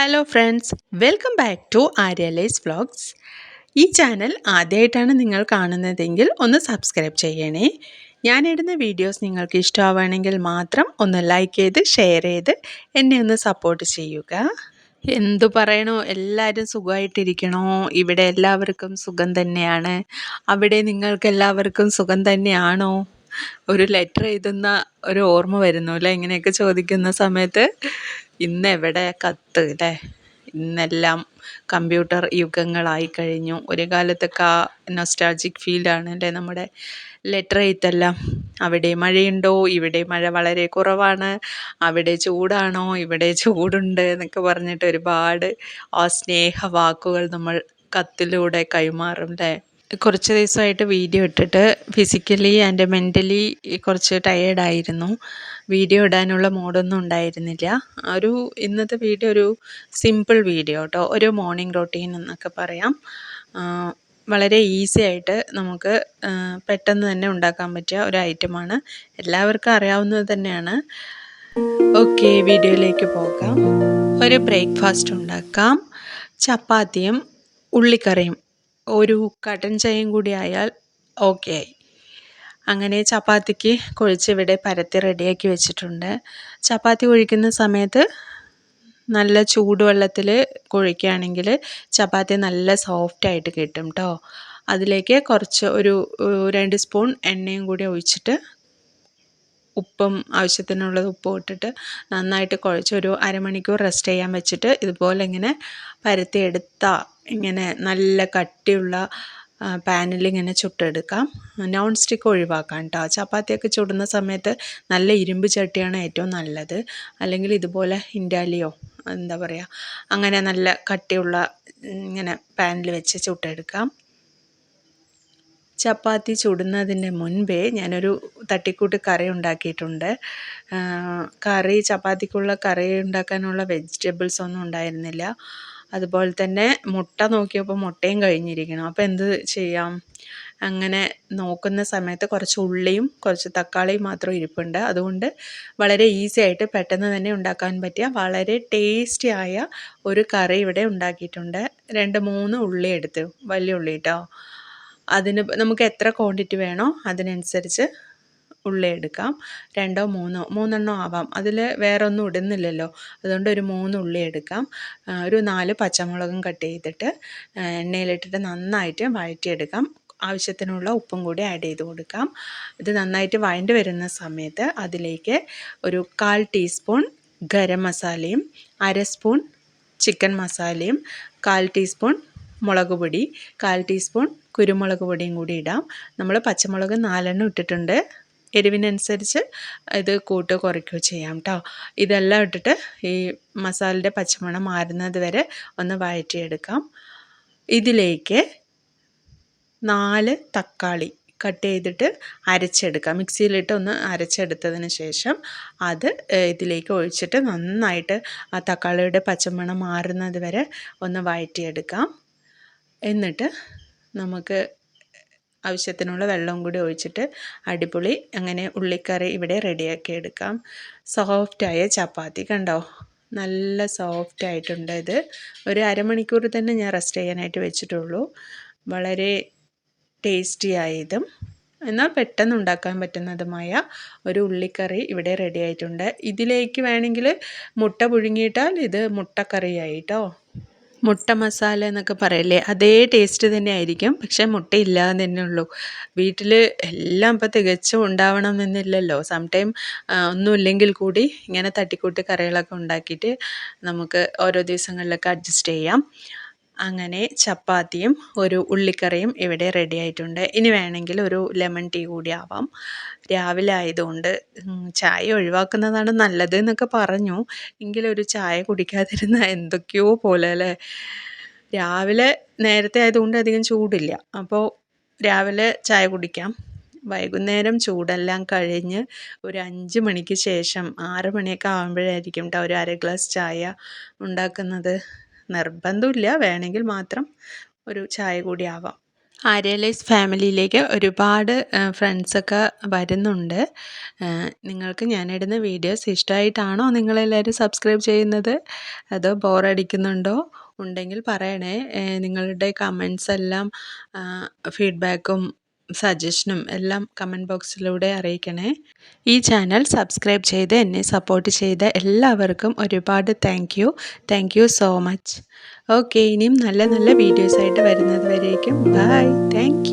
Hello friends welcome back to ആര്യലൈസ് vlogs ഈ channel ആദ്യമായിട്ടാണ് നിങ്ങൾ കാണുന്നതെങ്കിൽ ഒന്ന് സബ്സ്ക്രൈബ് ചെയ്യണേ. ഞാനിടുന്ന വീഡിയോസ് നിങ്ങൾക്ക് ഇഷ്ടമാവുകയാണെങ്കിൽ മാത്രം ഒന്ന് ലൈക്ക് ചെയ്ത് ഷെയർ ചെയ്ത് എന്നെ ഒന്ന് സപ്പോർട്ട് ചെയ്യുക. എന്തു പറയണോ? എല്ലാവരും സുഖമായിട്ടിരിക്കണോ? ഇവിടെ എല്ലാവർക്കും സുഖം തന്നെയാണ്. അവിടെ നിങ്ങൾക്ക് എല്ലാവർക്കും സുഖം തന്നെയാണോ? ഒരു ലെറ്റർ എഴുതുന്ന ഒരു ഓർമ്മ വരുന്നു അല്ലേ? ഇങ്ങനെയൊക്കെ ചോദിക്കുന്ന സമയത്ത് ഇന്ന് എവിടെ കത്ത് അല്ലേ ഇന്നെല്ലാം കമ്പ്യൂട്ടർ യുഗങ്ങളായി കഴിഞ്ഞു. ഒരു കാലത്തൊക്കെ ആ നൊസ്റ്റാൾജിക് ഫീലാണ് അല്ലേ നമ്മുടെ ലെറ്റർ എഴുത്തെല്ലാം അവിടെ മഴയുണ്ടോ? ഇവിടെ മഴ വളരെ കുറവാണ്. അവിടെ ചൂടാണോ? ഇവിടെ ചൂടുണ്ട് എന്നൊക്കെ പറഞ്ഞിട്ട് ഒരുപാട് ആ സ്നേഹ വാക്കുകൾ നമ്മൾ കത്തിലൂടെ കൈമാറും അല്ലേ കുറച്ച് ദിവസമായിട്ട് വീഡിയോ ഇട്ടിട്ട് ഫിസിക്കലി ആൻഡ് മെന്റലി കുറച്ച് ടയേർഡായിരുന്നു വീഡിയോ ഇടാനുള്ള മൂഡൊന്നും ഉണ്ടായിരുന്നില്ല. ഒരു ഇന്നത്തെ വീഡിയോ ഒരു സിമ്പിൾ വീഡിയോ കേട്ടോ. ഒരു മോർണിംഗ് റൊട്ടീൻ എന്നൊക്കെ പറയാം. വളരെ ഈസി ആയിട്ട് നമുക്ക് പെട്ടെന്ന് തന്നെ ഉണ്ടാക്കാൻ പറ്റിയ ഒരു ഐറ്റമാണ് എല്ലാവർക്കും അറിയാവുന്നത് തന്നെയാണ്. ഓക്കെ വീഡിയോയിലേക്ക് പോകാം. ഒരു ബ്രേക്ക്ഫാസ്റ്റ് ഉണ്ടാക്കാം. ചപ്പാത്തിയും ഉള്ളിക്കറിയും ഒരു കട്ടൻ ചായയും കൂടി ആയാൽ ഓക്കെ. ആയി അങ്ങനെ ചപ്പാത്തിക്ക് കുഴിച്ചിവിടെ പരത്തി റെഡിയാക്കി വെച്ചിട്ടുണ്ട്. ചപ്പാത്തി കുഴിക്കുന്ന സമയത്ത് നല്ല ചൂടുവെള്ളത്തിൽ കുഴിക്കുകയാണെങ്കിൽ ചപ്പാത്തി നല്ല സോഫ്റ്റായിട്ട് കിട്ടും കേട്ടോ അതിലേക്ക് കുറച്ച് ഒരു രണ്ട് സ്പൂൺ എണ്ണയും കൂടി ഒഴിച്ചിട്ട് ഉപ്പും ആവശ്യത്തിനുള്ളത് ഉപ്പും ഇട്ടിട്ട് നന്നായിട്ട് കുഴച്ച് ഒരു അരമണിക്കൂർ റെസ്റ്റ് ചെയ്യാൻ വെച്ചിട്ട് ഇതുപോലെ ഇങ്ങനെ പരത്തിയെടുത്താൽ ഇങ്ങനെ നല്ല കട്ടിയുള്ള പാനിൽ ഇങ്ങനെ ചുട്ടെടുക്കാം. നോൺ സ്റ്റിക്ക് ഒഴിവാക്കാം കേട്ടോ ചപ്പാത്തിയൊക്കെ ചുടുന്ന സമയത്ത് നല്ല ഇരുമ്പ് ചട്ടിയാണ് ഏറ്റവും നല്ലത്. അല്ലെങ്കിൽ ഇതുപോലെ ഇൻഡാലിയോ എന്താ പറയുക അങ്ങനെ നല്ല കട്ടിയുള്ള ഇങ്ങനെ പാനിൽ വെച്ച് ചുട്ടെടുക്കാം. ചപ്പാത്തി ചുടുന്നതിന് മുൻപേ ഞാനൊരു തട്ടിക്കൂട്ട് കറി ഉണ്ടാക്കിയിട്ടുണ്ട്. കറി ചപ്പാത്തിക്കുള്ള കറി ഉണ്ടാക്കാനുള്ള വെജിറ്റബിൾസ് ഒന്നും ഉണ്ടായിരുന്നില്ല. അതുപോലെ തന്നെ മുട്ട നോക്കിയപ്പോൾ മുട്ടയും കഴിഞ്ഞിരിക്കണം അപ്പോൾ എന്ത് ചെയ്യാം? അങ്ങനെ നോക്കുന്ന സമയത്ത് കുറച്ച് ഉള്ളിയും കുറച്ച് തക്കാളിയും മാത്രം ഇരിപ്പുണ്ട്. അതുകൊണ്ട് വളരെ ഈസി ആയിട്ട് പെട്ടെന്ന് തന്നെ ഉണ്ടാക്കാൻ പറ്റിയ വളരെ ടേസ്റ്റി ആയ ഒരു കറി ഇവിടെ ഉണ്ടാക്കിയിട്ടുണ്ട്. രണ്ട് മൂന്ന് ഉള്ളി എടുത്ത് വലിയ ഉള്ളി കേട്ടോ അതിന് നമുക്ക് എത്ര ക്വാണ്ടിറ്റി വേണോ അതിനനുസരിച്ച് ഉള്ളി എടുക്കാം. രണ്ടോ മൂന്നോ മൂന്നെണ്ണോ ആവാം. അതിൽ വേറെ ഒന്നും ഇടുന്നില്ലല്ലോ. അതുകൊണ്ട് ഒരു മൂന്ന് ഉള്ളി എടുക്കാം. ഒരു നാല് പച്ചമുളകും കട്ട് ചെയ്തിട്ട് എണ്ണയിലിട്ടിട്ട് നന്നായിട്ട് വഴറ്റിയെടുക്കാം. ആവശ്യത്തിനുള്ള ഉപ്പും കൂടി ആഡ് ചെയ്ത് കൊടുക്കാം. ഇത് നന്നായിട്ട് വഴണ്ട് വരുന്ന സമയത്ത് അതിലേക്ക് ഒരു കാൽ ടീസ്പൂൺ ഗരം മസാലയും അര സ്പൂൺ ചിക്കൻ മസാലയും കാൽ ടീസ്പൂൺ മുളക് പൊടി കാൽ ടീസ്പൂൺ കുരുമുളക് പൊടിയും കൂടി ഇടാം. നമ്മൾ പച്ചമുളക് നാലെണ്ണം ഇട്ടിട്ടുണ്ട്. എരിവിനനുസരിച്ച് ഇത് കൂട്ടുകയോ കുറയ്ക്കുകയോ ചെയ്യാം കേട്ടോ ഇതെല്ലാം ഇട്ടിട്ട് ഈ മസാലയുടെ പച്ചമണം മാറുന്നത് വരെ ഒന്ന് വഴറ്റിയെടുക്കാം. ഇതിലേക്ക് നാല് തക്കാളി കട്ട് ചെയ്തിട്ട് അരച്ചെടുക്കാം. മിക്സിയിലിട്ട് ഒന്ന് അരച്ചെടുത്തതിന് ശേഷം അത് ഇതിലേക്ക് ഒഴിച്ചിട്ട് നന്നായിട്ട് ആ തക്കാളിയുടെ പച്ചമണം മാറുന്നത് വരെ ഒന്ന് വഴറ്റിയെടുക്കാം. എന്നിട്ട് നമുക്ക് ആവശ്യത്തിനുള്ള വെള്ളവും കൂടി ഒഴിച്ചിട്ട് അടിപൊളി അങ്ങനെ ഉള്ളിക്കറി ഇവിടെ റെഡിയാക്കി എടുക്കാം. സോഫ്റ്റായ ചപ്പാത്തി കണ്ടോ? നല്ല സോഫ്റ്റ് ആയിട്ടുണ്ട് ഇത്. ഒരു അരമണിക്കൂർ തന്നെ ഞാൻ റെസ്റ്റ് ചെയ്യാനായിട്ട് വെച്ചിട്ടുള്ളൂ. വളരെ ടേസ്റ്റി ആയതും എന്നാൽ പെട്ടെന്ന് ഉണ്ടാക്കാൻ പറ്റുന്നതുമായ ഒരു ഉള്ളിക്കറി ഇവിടെ റെഡി ആയിട്ടുണ്ട്. ഇതിലേക്ക് വേണമെങ്കിൽ മുട്ട പുഴുങ്ങിയിട്ടാൽ ഇത് മുട്ടക്കറിയായി കേട്ടോ മുട്ട മസാല എന്നൊക്കെ പറയില്ലേ? അതേ ടേസ്റ്റ് തന്നെ ആയിരിക്കും. പക്ഷേ മുട്ടയില്ലാതെ തന്നെ ഉള്ളൂ. വീട്ടിൽ എല്ലാം ഇപ്പോൾ തികച്ചും ഉണ്ടാവണം എന്നില്ലല്ലോ. സം ടൈം ഒന്നുമില്ലെങ്കിൽ കൂടി ഇങ്ങനെ തട്ടിക്കൂട്ട് കറികളൊക്കെ ഉണ്ടാക്കിയിട്ട് നമുക്ക് ഓരോ ദിവസങ്ങളിലൊക്കെ അഡ്ജസ്റ്റ് ചെയ്യാം. അങ്ങനെ ചപ്പാത്തിയും ഒരു ഉള്ളിക്കറിയും ഇവിടെ റെഡി ആയിട്ടുണ്ട്. ഇനി വേണമെങ്കിൽ ഒരു ലെമൺ ടീ കൂടി ആവാം. രാവിലെ ആയതുകൊണ്ട് ചായ ഒഴിവാക്കുന്നതാണ് നല്ലത് എന്നൊക്കെ പറഞ്ഞു. എങ്കിലൊരു ചായ കുടിക്കാതിരുന്ന എന്തൊക്കെയോ പോലെ അല്ലേ? രാവിലെ നേരത്തെ ആയതുകൊണ്ട് അധികം ചൂടില്ല. അപ്പോൾ രാവിലെ ചായ കുടിക്കാം. വൈകുന്നേരം ചൂടെല്ലാം കഴിഞ്ഞ് ഒരു അഞ്ച് മണിക്ക് ശേഷം ആറ് മണിയൊക്കെ ആകുമ്പോഴായിരിക്കും കേട്ടോ ഒരു അര ഗ്ലാസ് ചായ ഉണ്ടാക്കുന്നത്. നിർബന്ധമില്ല. വേണമെങ്കിൽ മാത്രം ഒരു ചായ കൂടി ആവാം. ആര്യലൈസ് ഫാമിലിയിലേക്ക് ഒരുപാട് ഫ്രണ്ട്സൊക്കെ വരുന്നുണ്ട്. നിങ്ങൾക്ക് ഞാനിടുന്ന വീഡിയോസ് ഇഷ്ടമായിട്ടാണോ നിങ്ങളെല്ലാവരും സബ്സ്ക്രൈബ് ചെയ്യുന്നത്? അതോ ബോറടിക്കുന്നുണ്ടോ ഉണ്ടെങ്കിൽ പറയണേ. നിങ്ങളുടെ കമൻസ് എല്ലാം ഫീഡ്ബാക്കും സജഷനും എല്ലാം കമന്റ് ബോക്സിലൂടെ അറിയിക്കണേ. ഈ ചാനൽ സബ്സ്ക്രൈബ് ചെയ്ത് എന്നെ സപ്പോർട്ട് ചെയ്ത എല്ലാവർക്കും ഒരുപാട് thank you thank you so much okay ഇനിയും നല്ല നല്ല വീഡിയോസായിട്ട് വരുന്നത് വരേക്കും. Bye thank